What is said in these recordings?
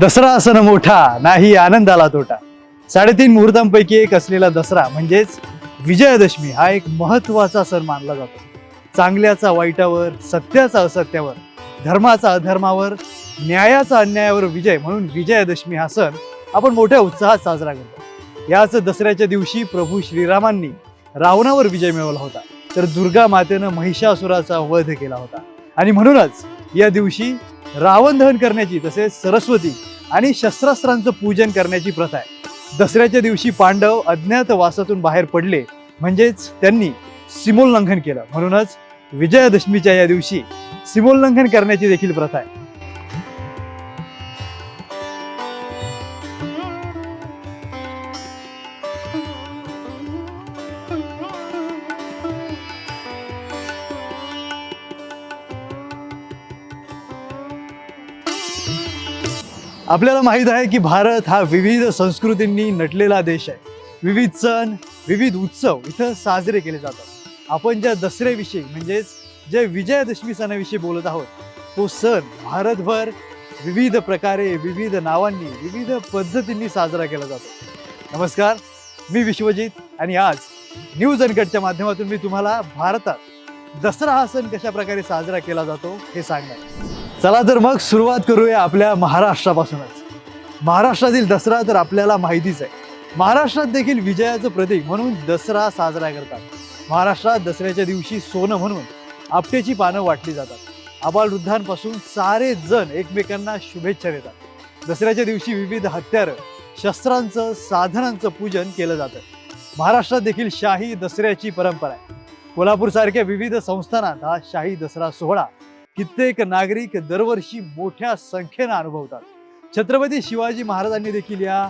दसरा सण मोठा नाही आनंदाला तोटा. साडेतीन मुहूर्तांपैकी एक असलेला दसरा म्हणजेच विजयादशमी हा एक महत्त्वाचा सण मानला जातो. चांगल्याचा वाईटावर सत्याचा असत्यावर धर्माचा अधर्मावर न्यायाचा अन्यायावर विजय म्हणून विजयादशमी हा सण आपण मोठ्या उत्साहात साजरा करतो. याच दसऱ्याच्या दिवशी प्रभू श्रीरामांनी रावणावर विजय मिळवला होता. तर दुर्गा मातेनं महिषासुराचा वध केला होता. आणि म्हणूनच या दिवशी रावण दहन करण्याची तसेच सरस्वती आणि शस्त्रास्त्रांचं पूजन करण्याची प्रथा आहे. दसऱ्याच्या दिवशी पांडव अज्ञात वासातून बाहेर पडले म्हणजेच त्यांनी सीमोल्लंघन केलं. म्हणूनच विजयादशमीच्या या दिवशी सीमोल्लंघन करण्याची देखील प्रथा आहे. आपल्याला माहीत आहे की भारत हा विविध संस्कृतींनी नटलेला देश आहे. विविध सण विविध उत्सव इथं साजरे केले जातात. आपण ज्या दसऱ्याविषयी म्हणजेच जे विजयादशमी सणाविषयी बोलत आहोत तो सण भारतभर विविध प्रकारे विविध नावांनी विविध पद्धतींनी साजरा केला जातो. नमस्कार मी विश्वजित आणि आज न्यूज अनकटच्या माध्यमातून मी तुम्हाला भारतात दसरा हा सण कशा प्रकारे साजरा केला जातो हे सांगणार चला तर मग सुरुवात करूया आपल्या महाराष्ट्रापासूनच. महाराष्ट्रातील दसरा तर आपल्याला माहितीच आहे. महाराष्ट्रात देखील विजयाचं प्रतीक म्हणून दसरा साजरा करतात. महाराष्ट्रात दसऱ्याच्या दिवशी सोनं म्हणून आपटेची पानं वाटली जातात. आबालवृद्धांपासून सारे जण एकमेकांना शुभेच्छा देतात. दसऱ्याच्या दिवशी विविध हत्यारं शस्त्रांचं साधनांचं पूजन केलं जातं. महाराष्ट्रात देखील शाही दसऱ्याची परंपरा आहे. कोल्हापूरसारख्या विविध संस्थानात हा शाही दसरा सोहळा कित्येक नागरिक दरवर्षी मोठ्या संख्येनं अनुभवतात. छत्रपती शिवाजी महाराजांनी देखील या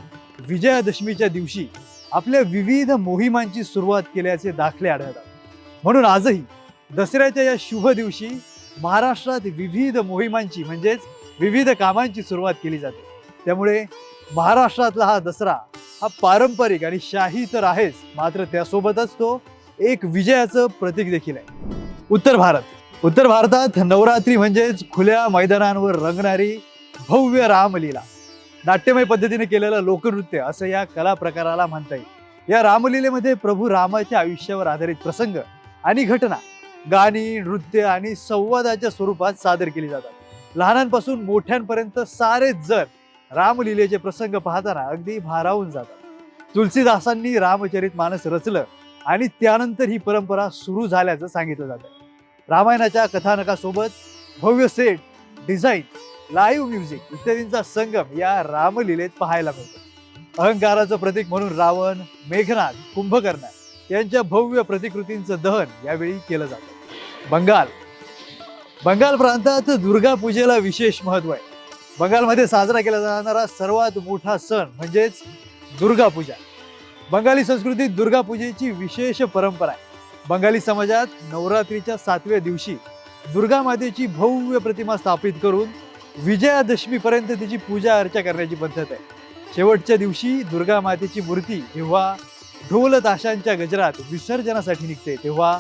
विजयादशमीच्या दिवशी आपल्या विविध मोहिमांची सुरुवात केल्याचे दाखले आढळतात. म्हणून आजही दसऱ्याच्या या शुभ दिवशी महाराष्ट्रात विविध मोहिमांची म्हणजेच विविध कामांची सुरुवात केली जाते. त्यामुळे महाराष्ट्रातला हा दसरा हा पारंपरिक आणि शाही तर आहेच मात्र त्यासोबतच तो एक विजयाचं प्रतीक देखील आहे. उत्तर भारत. उत्तर भारतात नवरात्री म्हणजेच खुल्या मैदानांवर रंगणारी भव्य रामलीला. नाट्यमय पद्धतीने केलेलं लोकनृत्य असं या कला प्रकाराला म्हणता येईल. या रामलीलेमध्ये प्रभू रामाच्या आयुष्यावर आधारित प्रसंग आणि घटना गाणी नृत्य आणि संवादाच्या स्वरूपात सादर केली जातात. लहानांपासून मोठ्यांपर्यंत सारेच जण रामलीलेचे प्रसंग पाहताना अगदी भारावून जातात. तुलसीदासांनी रामचरित मानस रचलं आणि त्यानंतर ही परंपरा सुरू झाल्याचं सांगितलं जातं. रामायणाच्या कथानकासोबत भव्य सेट डिझाईन लाईव्ह म्युझिक इत्यादींचा संगम या रामलीलेत पाहायला मिळतो. अहंकाराचं प्रतीक म्हणून रावण मेघनाथ कुंभकर्ण यांच्या भव्य प्रतिकृतींचं दहन यावेळी केलं जातं. बंगाल. बंगाल प्रांतात दुर्गा पूजेला विशेष महत्त्व आहे. बंगालमध्ये साजरा केला जाणारा सर्वात मोठा सण म्हणजेच दुर्गा पूजा. बंगाली संस्कृतीत दुर्गा पूजेची विशेष परंपरा आहे. बंगाली समाजात नवरात्रीच्या सातव्या दिवशी दुर्गा मातेची भव्य प्रतिमा स्थापित करून विजयादशमीपर्यंत तिची पूजा अर्चा करण्याची पद्धत आहे. शेवटच्या दिवशी दुर्गा मातेची मूर्ती जेव्हा ढोल ताशांच्या गजरात विसर्जनासाठी निघते तेव्हा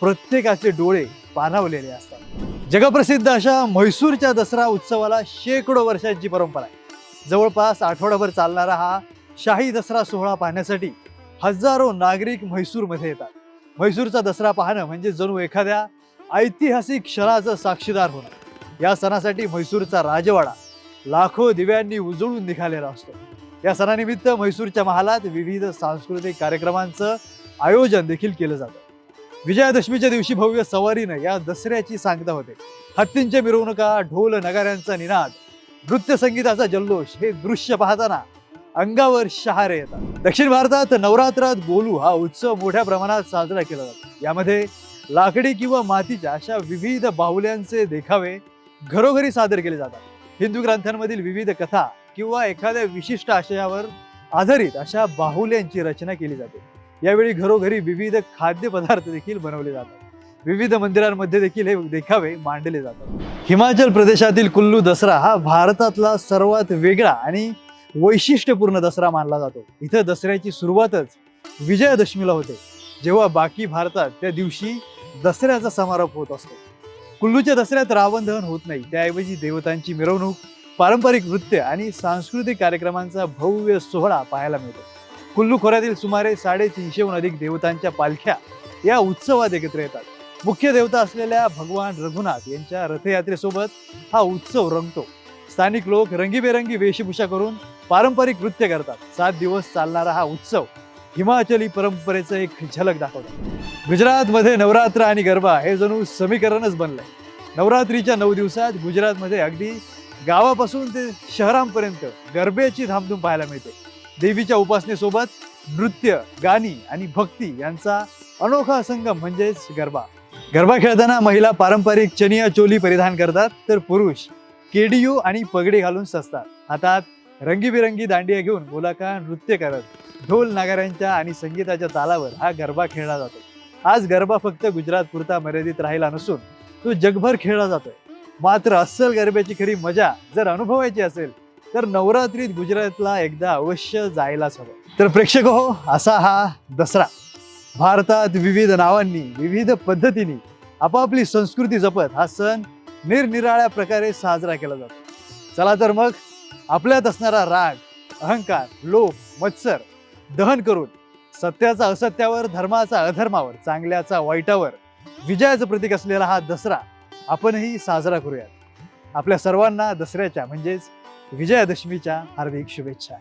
प्रत्येकाचे डोळे पाणावलेले असतात. जगप्रसिद्ध अशा म्हैसूरच्या दसरा उत्सवाला शेकडो वर्षांची परंपरा आहे. जवळपास आठवडाभर चालणारा हा शाही दसरा सोहळा पाहण्यासाठी हजारो नागरिक म्हैसूरमध्ये येतात. म्हैसूरचा दसरा पाहणं म्हणजे जणू एखाद्या ऐतिहासिक क्षणाचं साक्षीदार होणं. या सणासाठी म्हैसूरचा राजवाडा लाखो दिव्यांनी उजळून निघालेला असतो. या सणानिमित्त म्हैसूरच्या महालात विविध सांस्कृतिक कार्यक्रमांचं आयोजन देखील केलं जातं. विजयादशमीच्या दिवशी भव्य सवारीनं या दसऱ्याची सांगता होते. हत्तींच्या मिरवणुका ढोल नगाऱ्यांचा निनाद नृत्य संगीताचा जल्लोष हे दृश्य पाहताना अंगावर शहारे येतात. दक्षिण भारतात नवरात्रात गोलू हा उत्सव मोठ्या प्रमाणात साजरा केला जातो. यामध्ये लाकडी किंवा मातीच्या अशा विविध बाहुल्यांचे देखावे घरोघरी सादर केले जातात. हिंदू ग्रंथांमधील विविध कथा किंवा एखाद्या विशिष्ट आशयावर आधारित अशा बाहुल्यांची रचना केली जाते. यावेळी घरोघरी विविध खाद्यपदार्थ देखील बनवले जातात. विविध मंदिरांमध्ये देखील हे देखावे मांडले जातात. हिमाचल प्रदेशातील कुल्लू दसरा हा भारतातला सर्वात वेगळा आणि वैशिष्ट्यपूर्ण दसरा मानला जातो. इथं दसऱ्याची सुरुवातच विजयादशमीला होते. जेव्हा बाकी भारतात त्या दिवशी दसऱ्याचा समारोप होत असतो. कुल्लूच्या दसऱ्यात रावण दहन होत नाही. त्याऐवजी देवतांची मिरवणूक पारंपरिक नृत्य आणि सांस्कृतिक कार्यक्रमांचा भव्य सोहळा पाहायला मिळतो. कुल्लू खोऱ्यातील सुमारे साडेतीनशेहून अधिक देवतांच्या पालख्या या उत्सवात एकत्र येतात. मुख्य देवता असलेल्या भगवान रघुनाथ यांच्या रथयात्रेसोबत हा उत्सव रंगतो. स्थानिक लोक रंगीबेरंगी वेशभूषा करून पारंपरिक नृत्य करतात. सात दिवस चालणारा हा उत्सव हिमाचली परंपरेचं एक झलक दाखवतात गुजरातमध्ये नवरात्र आणि गरबा हे जणू समीकरणच बनलंय. नवरात्रीच्या नऊ दिवसात गुजरातमध्ये अगदी गावापासून ते शहरांपर्यंत गरबेची धामधूम पाहायला मिळते. देवीच्या उपासनेसोबत नृत्य गाणी आणि भक्ती यांचा अनोखा संगम म्हणजेच गरबा. गरबा खेळताना महिला पारंपरिक चनिया चोली परिधान करतात तर पुरुष केडियू आणि पगडी घालून सजतात. हातात रंगीबिरंगी दांडिया घेऊन गोलाकार नृत्य करत ढोल नागाऱ्यांच्या आणि संगीताच्या तालावर हा गरबा खेळला जातो. आज गरबा फक्त गुजरात पुरता मर्यादित राहिला नसून तो जगभर खेळला जातोय. मात्र अस्सल गरब्याची खरी मजा जर अनुभवायची असेल तर नवरात्रीत गुजरातला एकदा अवश्य जायलाच हवं. तर प्रेक्षक हो असा हा दसरा. भारतात विविध नावांनी विविध पद्धतीने आपापली संस्कृती जपत हा सण निरनिराळ्या प्रकारे साजरा केला जातो. चला तर मग आपल्यात असणारा राग अहंकार लोभ मत्सर दहन करून सत्याचा असत्यावर धर्माचा अधर्मावर चांगल्याचा वाईटावर विजयाचं प्रतीक असलेला हा दसरा आपणही साजरा करूयात. आपल्या सर्वांना दसऱ्याच्या म्हणजेच विजयादशमीच्या हार्दिक शुभेच्छा.